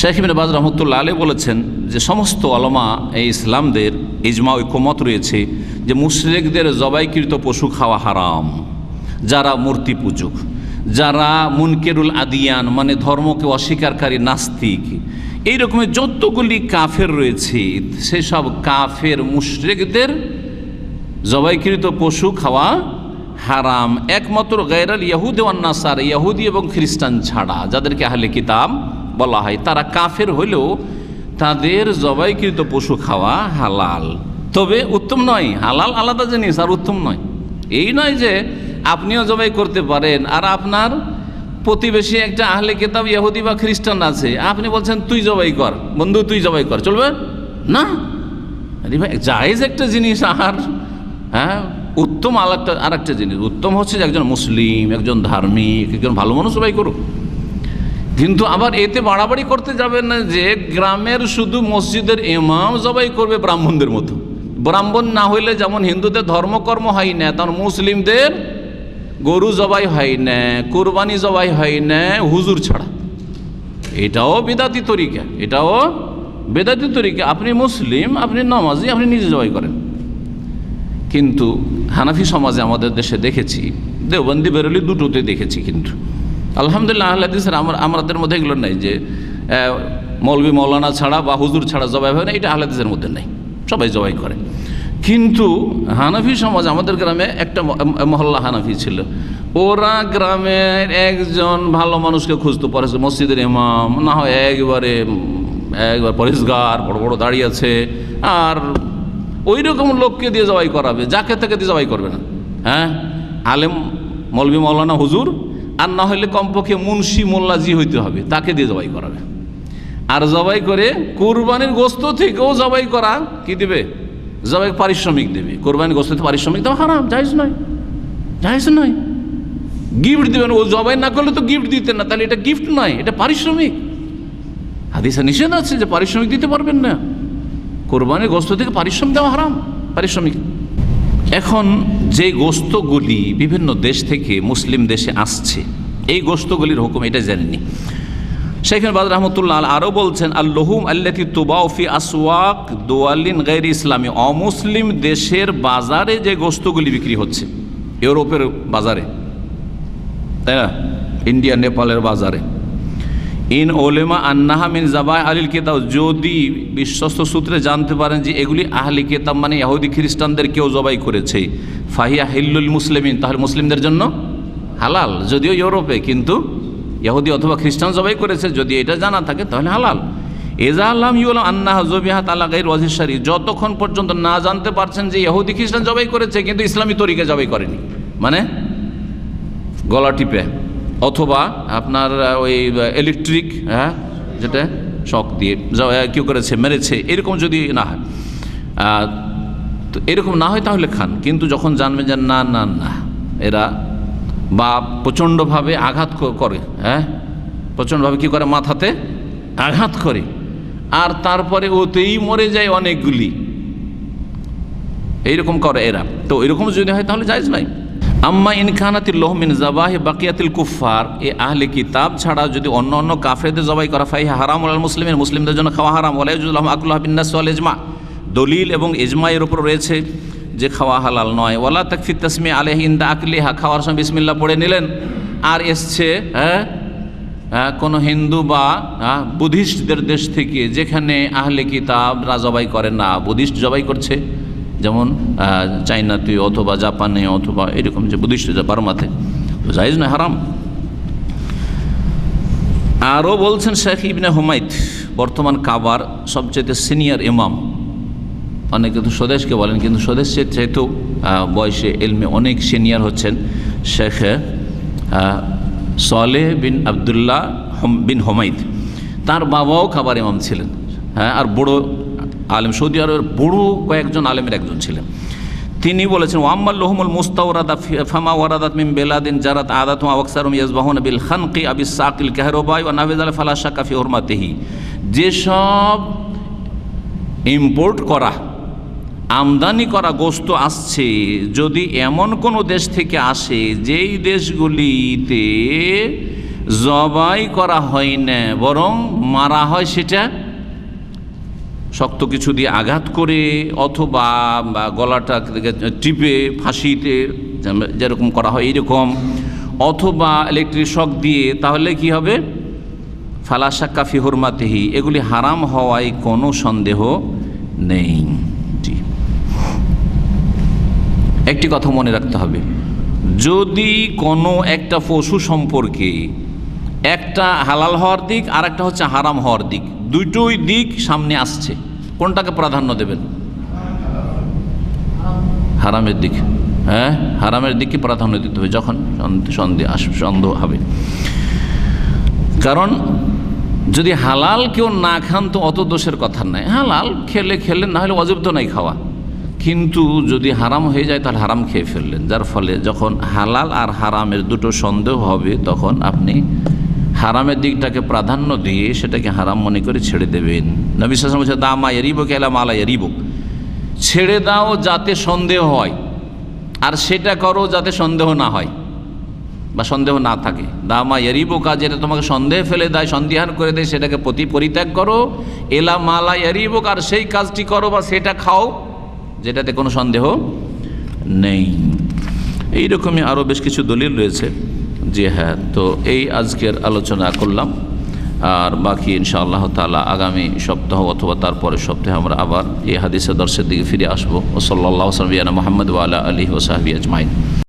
শেখ ইবিন বাজ রহমতুল্লাহ আলী বলেছেন যে সমস্ত অলমা এই ইসলামদের ইজমা ঐক্যমত রয়েছে যে মুশরেকদের জবাইকৃত পশু খাওয়া হারাম, যারা মূর্তি পূজক, যারা মুনকেরুল আদিয়ান মানে ধর্মকে অস্বীকারী নাস্তিক। এই রকমের যতগুলি কাফের রয়েছে, সেসব কাফের মুশরেকদের জবাইকৃত পশু খাওয়া হারাম। একমাত্র গায়রাল ইয়াহুদ নাসার, ইয়াহুদি এবং খ্রিস্টান ছাড়া, যাদেরকে আহলে কিতাব বলা হয়, তারা কাফের হলেও তাদের জবাইকৃত পশু খাওয়া হালাল। তবে উত্তম নয়, হালাল আলাদা জিনিস আর উত্তম নয়। এই নয় যে আপনিও জবাই করতে পারেন আর আপনার প্রতিবেশী একটা আহলে কিতাব ইহুদি বা খ্রিস্টান আছে, আপনি বলছেন, তুই জবাই কর, বন্ধু, তুই জবাই কর। চলবে? না। আরে ভাই একটা জিনিস আর হ্যাঁ উত্তম আর একটা আর একটা জিনিস। উত্তম হচ্ছে একজন মুসলিম, একজন ধার্মিক, একজন ভালো মানুষ সবাই করুক। কিন্তু আবার এতে বাড়াবাড়ি করতে যাবেন না যে গ্রামের শুধু মসজিদের ইমাম জবাই করবে ব্রাহ্মণদের মতো। ব্রাহ্মণ না হইলে যেমন হিন্দুদের ধর্মকর্ম হয় না, তেমন মুসলিমদের গরু জবাই হয় না, কোরবানি জবাই হয় না, হুজুর ছাড়া। এটাও বেদাতি তরিকা, এটাও বেদাতি তরিকা। আপনি মুসলিম, আপনি নামাজি, আপনি নিজে জবাই করেন। কিন্তু হানাফি সমাজে আমাদের দেশে দেখেছি, দেওবন্দি বেরোলি দুটোতে দেখেছি কিন্তু। আলহামদুলিল্লাহ আহ্লাদিসের আমার আমাদের মধ্যে এগুলো নাই যে মৌলবী মৌলানা ছাড়া বা হুজুর ছাড়া জবাই হয় না, এটা আহ্লাদিসের মধ্যে নেই। সবাই জবাই করে। কিন্তু হানাফি সমাজ, আমাদের গ্রামে একটা মহল্লা হানাফি ছিল। ওরা গ্রামের একজন ভালো মানুষকে খুঁজতো পরে মসজিদের ইমাম, না হয় একবারে একবার পরিষ্কার, বড় বড় দাঁড়িয়ে আছে, আর ওই রকম লোককে দিয়ে জবাই করাবে, যাকে তাকে দিয়ে জবাই করবে না। হ্যাঁ? আলেম, মৌলবী মৌলানা হুজুর আর না হলে কমপক্ষে মুন্সি মোল্লাজি হইতে হবে, তাকে দিয়ে জবাই করাবে। আর জবাই করে কোরবানির গোস্ত থেকেও জবাই করা কি দেবে? জবাই পারিশ্রমিক দেবে। কোরবানির গোস্ত থেকে পারিশ্রমিক দেওয়া হারাম, জায়জ নয়। জায়জ নয়। গিফট দেবেন, ও জবাই না করলে তো গিফট দিতেন না, তাহলে এটা গিফট নয়, এটা পারিশ্রমিক। হাদিসা নিষেধ আছে যে পারিশ্রমিক দিতে পারবেন না। কোরবানির গোস্ত থেকে পারিশ্রমিক দেওয়া হারাম, পারিশ্রমিক। এখন যে গোস্তগুলি বিভিন্ন দেশ থেকে মুসলিম দেশে আসছে, এই গোস্তগুলির হুকুম এটা জানেনি শেখের বাদ রহমতুল্লাহ আরও বলছেন, আল্লহুম আল্লাতি তুবাউফি আসওয়াক দোয়ালিন গৈর ইসলামী। অমুসলিম দেশের বাজারে যে গোস্তগুলি বিক্রি হচ্ছে, ইউরোপের বাজারে, তাই না? ইন্ডিয়া, নেপালের বাজারে। ইন ওলেমা আন্নাহা মিন জাবাই আলিল কেতাব, যদি বিশ্বস্ত সূত্রে জানতে পারেন যে এগুলি আহলি কেতাব মানে ইহুদি খ্রিস্টানদের কেউ জবাই করেছে। ফাহিয়া হিল্লুল মুসলিমিন, তাহলে মুসলিমদের জন্য হালাল, যদিও ইউরোপে, কিন্তু ইহুদি অথবা খ্রিস্টান জবাই করেছে, যদি এটা জানা থাকে তাহলে হালাল। এজা আল্লাহ ইউল আন্নাহা জবিহা তালা গাইর ওয়াজিসারি যতক্ষণ পর্যন্ত না জানতে পারছেন যে ইহুদি খ্রিস্টান জবাই করেছে, কিন্তু ইসলামী তরিকা জবাই করেনি। মানে গলা টিপে। অথবা আপনার ওই ইলেকট্রিক হ্যাঁ যেটা শক দিয়ে কেউ করেছে, মেরেছে, এরকম যদি না হয় তো এরকম না হয় তাহলে খান। কিন্তু যখন জানবেন যে না না না, এরা বা প্রচণ্ডভাবে আঘাত করে হ্যাঁ প্রচণ্ডভাবে কী করে মাথাতে? আঘাত করে। আর তারপরে ওতেই মরে যায় অনেকগুলি। এইরকম করে এরা। তো এরকম যদি হয় তাহলে যাইজ নাই। আম্মা ইনখানাতিল লোহমিন জাবাহ বাকিয়াতিল কুফার এ আহলে কিতাব ছাড়া যদি অন্য অন্য কাফেরদের জবাই করা ফাই হারাম আল মুসলিমের মুসলিমদের জন্য খাওয়া হারাম ওলাইজুল্লাহ আকুল্লাহ বিন্নাস ওয়াল ইজমা। দলিল এবং ইজমা এর উপর রয়েছে যে খাওয়া হালাল নয়। ওয়ালা তাকফি তসমি আলহ ইন্দা আকলিহা খাওয়ার সময় বিসমিল্লা পড়ে নিলেন। আর এসছে হ্যাঁ হ্যাঁ, কোনো হিন্দু বা হ্যাঁ, বুদ্ধিস্টদের দেশ থেকে যেখানে আহলে কিতাবরা জবাই করে না। বুদ্ধিস্ট জবাই করছে। যেমন চাইনাতে অথবা জাপানে অথবা এরকম যে বুদ্ধিস্ট যে বার্মাতে তো জাইজ না হারাম। আরও বলছেন শেখ ইবনে হুমায়ত বর্তমান কাবার সবচেয়ে সিনিয়র ইমাম। অনেকে তো স্বদেশকে বলেন কিন্তু স্বদেশের আহ, বয়সে এলমে অনেক সিনিয়র হচ্ছেন শেখ সলেহ বিন আবদুল্লাহ বিন হোমাইদ তার বাবাও খাবার ইমাম ছিলেন হ্যাঁ আর বড় আলেম, সৌদি আরবের বড় কয়েকজন আলেমের একজন ছিলেন। তিনি বলেছেন ওয়াম্মাল লোহমুল মুস্তাওরাদা ফামা ওয়ারাদাত মিন বেলাদিন জারাত আদাত ওয়াকসারুম ইয়াজবাহুন বিল খানকি আবিস সাকিল কাহরবাই ওয়া নাফিজ আল ফালা শাকা ফি হুরমাতিহি। যেসব ইম্পোর্ট করা, আমদানি করা গোস্ত আসছে, যদি এমন কোনো দেশ থেকে আসে, যেই দেশগুলিতে জবাই করা হয় না, বরং মারা হয় সেটা শক্ত কিছু দিয়ে আঘাত করে অথবা গলাটা টিপে, ফাঁসিতে যেরকম করা হয় এইরকম, অথবা ইলেকট্রিক শক দিয়ে, তাহলে কি হবে? ফালাশাক্কা ফিহরমাতেহি এগুলি হারাম হওয়ায় কোনো সন্দেহ নেই। একটি কথা মনে রাখতে হবে। যদি কোনো একটা পশু সম্পর্কে একটা হালাল হওয়ার দিক আর একটা হচ্ছে হারাম হওয়ার দিক। দুটোই দিক সামনে আসছে। কোনটাকে প্রাধান্য দেবেন? হারামের দিক। হ্যাঁ? হারামের দিকে প্রাধান্য দিতে হবে। যখন সন্দেহ সন্দেহ হবে। কারণ যদি হালাল কেউ না খান, তো অত দোষের কথা নাই। হালাল খেলে খেলে, না হলে অজব তো নাই খাওয়া। কিন্তু যদি হারাম হয়ে যায়, তাহলে হারাম খেয়ে ফেললেন। যার ফলে যখন হালাল আর হারামের দুটো সন্দেহ হবে, তখন আপনি হারামের দিকটাকে প্রাধান্য দিয়ে সেটাকে হারাম মনে করে ছেড়ে দেবেন। নবী সাসম বলছে দামা এরিব কেলা মালা এরিব ছেড়ে দাও যাতে সন্দেহ হয়, আর সেটা করো যাতে সন্দেহ না হয় বা সন্দেহ না থাকে। দামা এরিবো কাজ যেটা তোমাকে সন্দেহ ফেলে দেয়, সন্দেহান করে দেয়, সেটাকে প্রতি পরিত্যাগ করো। এলা মালা এরিবো আর সেই কাজটি করো বা সেটা খাও, যেটাতে কোনো সন্দেহ নেই। এইরকমই আরও বেশ কিছু দলিল রয়েছে। যে হ্যাঁ তো এই আজকের আলোচনা করলাম। আর বাকি ইনশা আল্লাহ তালা আগামী সপ্তাহ অথবা তারপরের সপ্তাহে আমরা আবার এই হাদিসে দর্শের দিকে ফিরে আসব। ও সাল্লাহ সালবিয়ানা মোহাম্মদ ওয়ালা আলী ও ওসাহাবি আজমাইন।